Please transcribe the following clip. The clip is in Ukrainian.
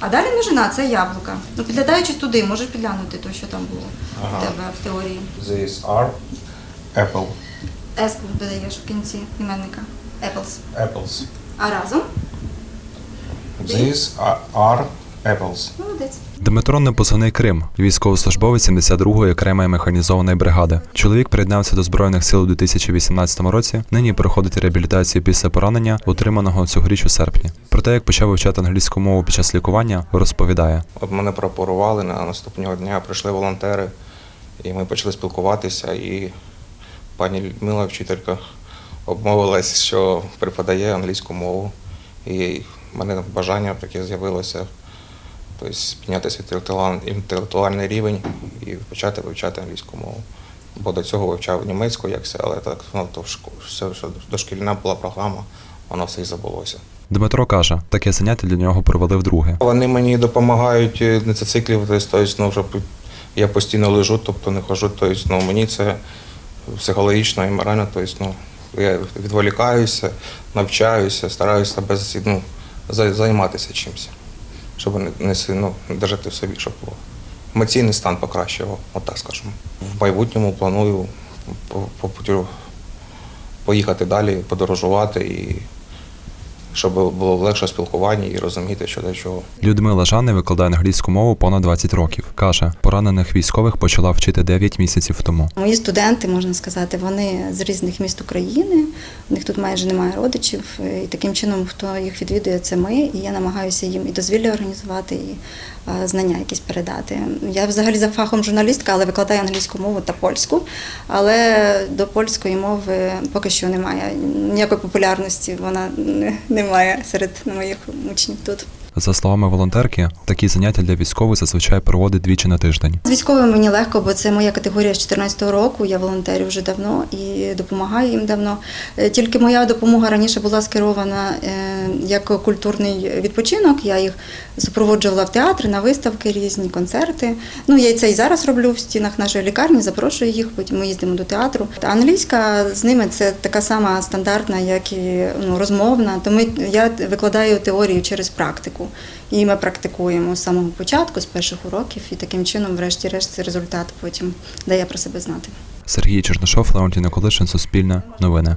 А далі множина це яблука. Ну, підглядаючись туди, можеш підглянути то, що там було Ага. в тебе в теорії. This are apple. S додаєш в кінці іменника. Apples. Apples. А разом These are apples. молодець. Дмитро Непозивний Крим, військовослужбовець 72-ї окремої механізованої бригади. Чоловік приєднався до збройних сил у 2018 році. Нині проходить реабілітацію після поранення, отриманого цьогоріч у серпні. Про те, як почав вивчати англійську мову під час лікування, розповідає. От мене прооперували на наступного дня, прийшли волонтери, і ми почали спілкуватися. І пані Людмила, вчителька, обмовилась, що преподає англійську мову. І в мене бажання таке з'явилося. Тобто підняти свій інтелектуальний рівень і почати вивчати англійську мову. Бо до цього вивчав німецьку, як все, але так ну, то все, що дошкільна була програма, воно все і забулося. Дмитро каже, таке заняття для нього провели вдруге. Вони мені допомагають не зациклюватись, тобто, ну, щоб я постійно лежу, тобто не хожу. Тобто, ну, мені це психологічно і морально. Тобто, ну, я відволікаюся, навчаюся, стараюся себе ну, займатися чимось, щоб не, сильно держати в собі, щоб. Емоційний стан покращував, отак скажемо. В майбутньому планую по, поїхати далі, подорожувати і щоб було легше спілкування і розуміти, що до чого. Людмила Жанни викладає англійську мову понад 20 років. каже, поранених військових почала вчити 9 місяців тому. Мої студенти, можна сказати, вони з різних міст України. У них тут майже немає родичів. І таким чином, хто їх відвідує, це ми. І я намагаюся їм і дозвілля організувати, і знання якісь передати. Я взагалі за фахом журналістка, але викладаю англійську мову та польську. Але до польської мови поки що немає ніякої популярності. Вона не- немає серед моїх учнів тут. За словами волонтерки, такі заняття для військових зазвичай проводить двічі на тиждень. З військовими мені легко, бо це моя категорія з 14 року. Я волонтерю вже давно і допомагаю їм давно. Е, Тільки моя допомога раніше була скерована е, як культурний відпочинок. Я їх супроводжувала в театри, на виставки різні, концерти. Ну я це і зараз роблю в стінах нашої лікарні, запрошую їх. Потім ми їздимо до театру. Та англійська з ними це така сама стандартна, як і ну, розмовна. Тому я викладаю теорію через практику. І ми практикуємо з самого початку, з перших уроків, і таким чином, врешті-решт, результат потім дає про себе знати. Сергій Чернишов, Леонтій Николишин, Суспільне, Новини.